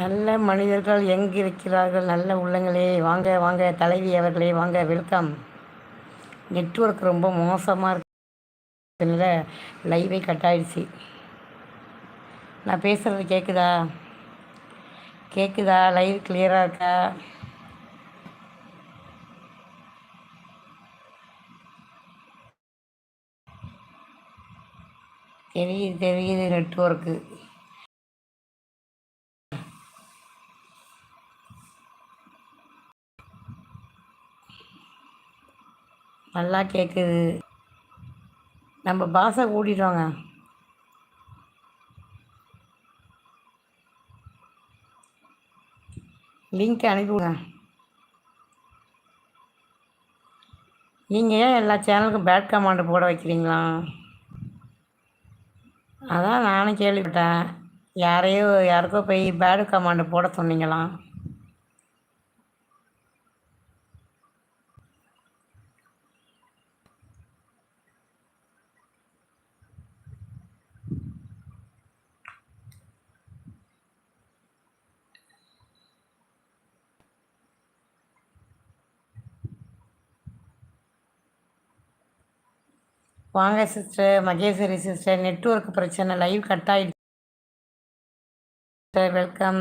நல்ல மனிதர்கள் எங்கு இருக்கிறார்கள் நல்ல உள்ளங்களே வாங்க வாங்க தலைவி அவர்களே வாங்க வெல்கம் நெட்ஒர்க் ரொம்ப மோசமாக இருக்குதுல லைவே கட் ஆயிடுச்சு. நான் பேசுகிறது கேட்குதா கேட்குதா லைவ் கிளியராக இருக்கா? தெரியுது தெரியுது நெட்ஒர்க்கு நல்லா கேட்குது நம்ம பாசை கூட்டிட்டோங்க லிங்க் அனுப்பிவிடுங்க நீங்கள் ஏன் எல்லா சேனலுக்கும் பேட் கமாண்டு போட வைக்கிறீங்களா? அதான் நானும் கேள்விப்பட்டேன். யாரையோ யாருக்கோ போய் பேடு கமாண்டு போட சொன்னீங்களாம். வாங்க சிஸ்டர் மகேஸ்வரி சிஸ்டர் நெட்ஒர்க் பிரச்சனை லைவ் கட் ஆகிடுச்சு வெல்கம்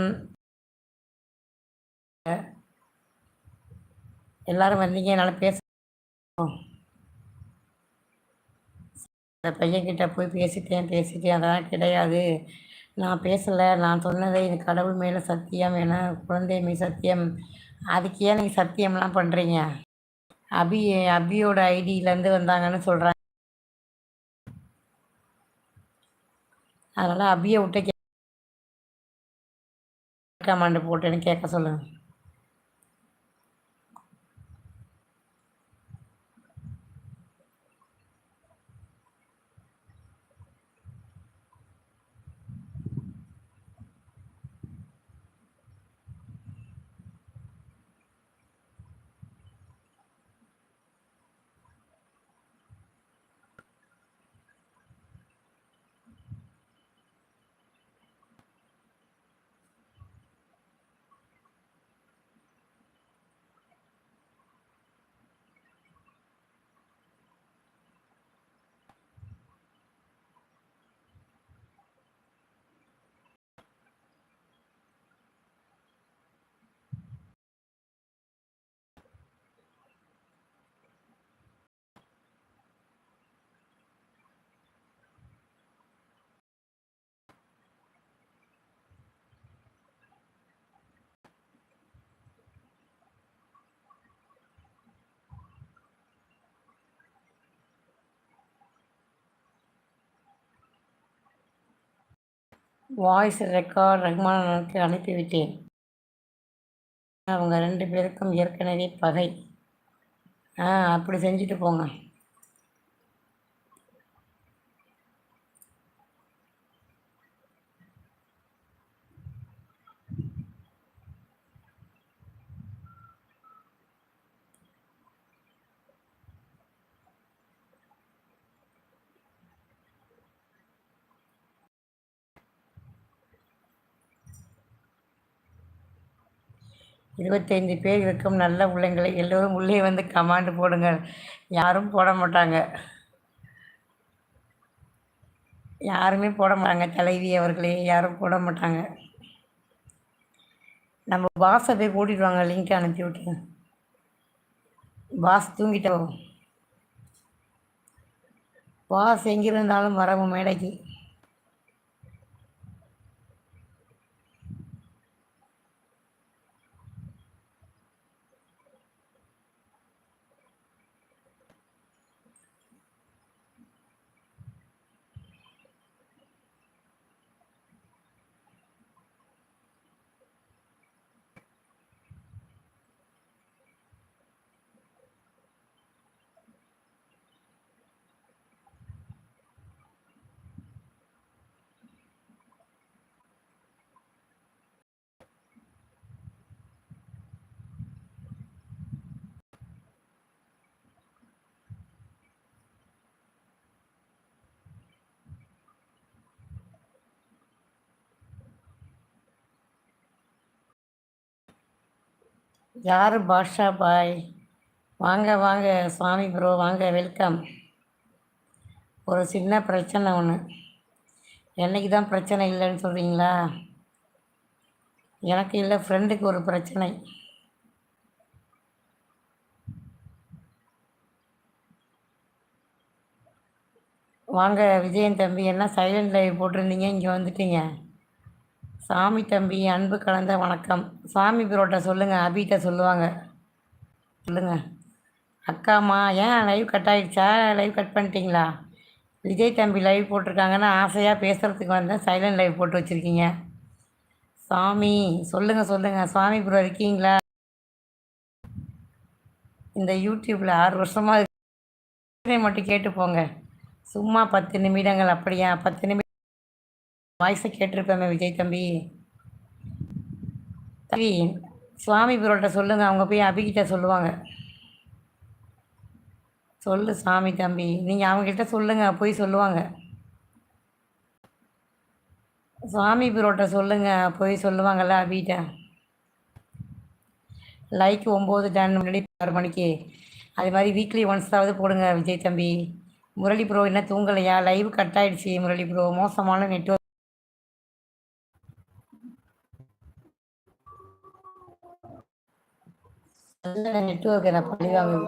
எல்லாரும் வந்தீங்க என்னால் பேச அந்த பையன்கிட்ட போய் பேசிட்டேன் பேசிட்டேன் அதெல்லாம் கிடையாது. நான் பேசலை நான் சொன்னதை இது கடவுள் மேலே சத்தியம் என குழந்தை மீது சத்தியம். அதுக்கு ஏன் நீங்கள் சத்தியம்லாம் பண்ணுறீங்க அபி அபியோட ஐடியிலேருந்து வந்தாங்கன்னு சொல்கிறாங்க அதனால் அபியை விட்டு கமாண்டு போட்டுன்னு கேட்க சொல்லுங்கள் வாய்ஸ் ரெக்கார்ட் ரஹ்மானுக்கு அனுப்பிவிட்டேன். அவங்க ரெண்டு பேருக்கும் ஏற்கனவே பகை. ஆ அப்படி செஞ்சுட்டு போங்க. இருபத்தைந்து பேர் இருக்கும் நல்ல பிள்ளைங்களை எல்லோரும் உள்ளே வந்து கமாண்டு போடுங்க யாரும் போட மாட்டாங்க. யாருமே போட மாட்டாங்க. தலைவி அவர்களே யாரும் போட மாட்டாங்க. நம்ம பாஸை போய் கூட்டிட்டு வாங்க. லிங்க் அனுப்பி விட்டு பாஸ் தூங்கிட்டோம் பாஸ் எங்கிருந்தாலும் வரவும் மேடைக்கு. யார் பாஷா பாய்? வாங்க வாங்க சுவாமி ப்ரோ வாங்க வெல்கம். ஒரு சின்ன பிரச்சனை ஒன்று என்னைக்கு தான் பிரச்சனை இல்லைன்னு சொல்கிறீங்களா எனக்கு இல்லை ஃப்ரெண்டுக்கு ஒரு பிரச்சனை. வாங்க விஜயன் தம்பி என்ன சைலண்ட் லைவ் போட்டிருந்தீங்க? இங்கே வந்துட்டீங்க. சாமி தம்பி அன்பு கலந்த வணக்கம். சாமி பிரோட்ட சொல்லுங்கள் அபிகிட்ட சொல்லுவாங்க. சொல்லுங்கள் அக்காம்மா ஏன் லைவ் கட் ஆகிடுச்சா லைவ் கட் பண்ணிட்டீங்களா? விஜய் தம்பி லைவ் போட்டிருக்காங்கன்னு ஆசையாக பேசுகிறதுக்கு வந்தேன். சைலண்ட் லைவ் போட்டு வச்சுருக்கீங்க. சாமி சொல்லுங்கள் சொல்லுங்கள் சாமி ப்ரோ இருக்கீங்களா? இந்த யூடியூப்பில் ஆறு வருஷமாக மட்டும் கேட்டு போங்க. சும்மா பத்து நிமிடங்கள் அப்படியா? பத்து நிமிடம் வாய்ஸை கேட்டிருப்பேன் விஜய் தம்பி. தம்பி சுவாமி பொருள்கிட்ட சொல்லுங்கள் அவங்க போய் அபிகிட்ட சொல்லுவாங்க. சொல்லு சாமி தம்பி. நீங்கள் அவங்ககிட்ட சொல்லுங்கள் போய் சொல்லுவாங்க. சுவாமி ப்ரோட்ட சொல்லுங்கள் போய் சொல்லுவாங்கள்ல அபிகிட்ட லைக் ஒம்பது டன் முன்னாடி ஆறு மணிக்கு. அது மாதிரி வீக்லி ஒன்ஸாவது போடுங்க விஜய் தம்பி. முரளி ப்ரோ என்ன தூங்கலையா? லைவ் கட் ஆகிடுச்சி முரளி ப்ரோ மோசமான நெட்ஒர்க் நல்ல நெட்ஒர்க் என்ன பழி வாங்குது